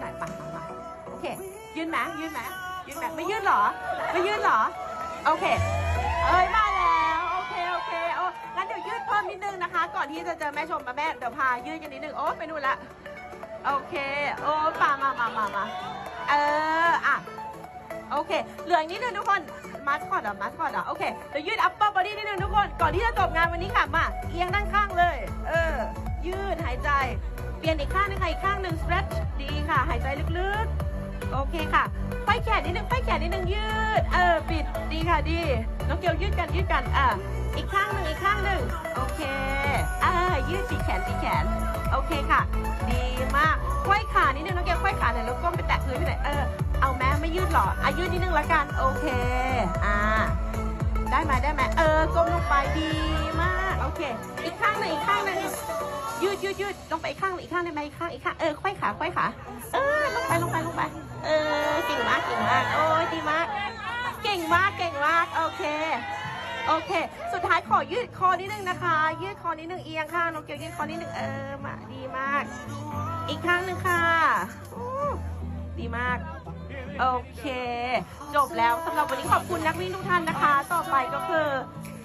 หน่อยไปมามาโอเค ยืนไหมยืนไหมยืนไหมไม่ยืนเหรอ ไม่ยืนเหรอ โอเค เอ้ยมาแล้ว โอเค โอเคโอ้งั้นเดี๋ยวยืดเพิ่มนิดนึงนะคะ ก่อนที่จะเจอแม่ชมมาแม่ เดี๋ยวพายืดกันนิดนึง โอ้ไปนู่นละ โอเค โอ้ป่ามามามามาเออ อะ โอเค เหลืออีกนิดนึงทุกคนมาสคอตเหรอมาสคอตเหรอโอเค เดี๋ยวยืด upper body นิดนึงทุกคน ก่อนที่จะจบงานวันนี้ค่ะ มา เอียงด้านข้างเลย เออ ยืดหายใจ เปลี่ยนอีกข้างนึงค่ะอีกข้างหนึ่ง stretch ค่ะ หายใจลึกๆ โอเคค่ะไขว้แขนนิดนึงไขว้แขนนิดนึงยืด เออ ปิด ดีค่ะ ดี น้องเกียวยืดกัน ยืดกัน อะ อีกข้างหนึ่งอีกข้างหนึ่งโอเค อ่า ยืดปีแขนปีแขน โอเคค่ะ ดีมากไขว้ขานิดนึง น้องเกียวไขว้ขาหน่อยแล้วก้มไปแตะพื้นไปหนเออ เอาแม้ไม่ยืดหรออะยืดนิดนึงละกัน โอเค อ่า ได้ไหมได้ไหม ยืดยืดยืดลงไปอีกข้างอีกข้างได้ไหมอีกข้างอีกข้างเออไขว้ขาไขว้ขาเออลงไปลงไปลงไป เออเก่งมากเก่งมากโอ้ยดีมาก เก่งมากเก่งมากโอเคโอเค สุดท้ายขอยืดคอนิดนึงนะคะ ยืดคอนิดนึงเอียงข้างน้องเกียวยืดคอนิดนึงเออมาดีมาก อีกข้างหนึ่งค่ะดีมาก โอเค จบแล้วสำหรับวันนี้ขอบคุณนักวิ่งทุกท่านนะคะ ต่อไปก็คือ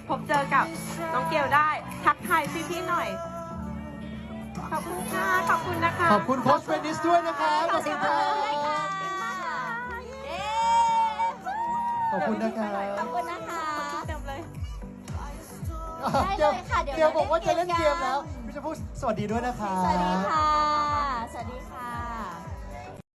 พบเจอกับน้องเกลได้ ทักทายพี่ๆหน่อย ขอบคุณโค้ชเวนิสด้วยนะครับขอบคุณครับ ขอบคุณนะครับขอบคุณนะคะเต็มเลยได้เลยค่ะเดี๋ยวเกียวบอกว่าจะเล่นเล่นเกเกมมแล้วพี่จะพูดสวัสดีด้วยนะครับ สวัสดีค่ะสวัสดีค่ะ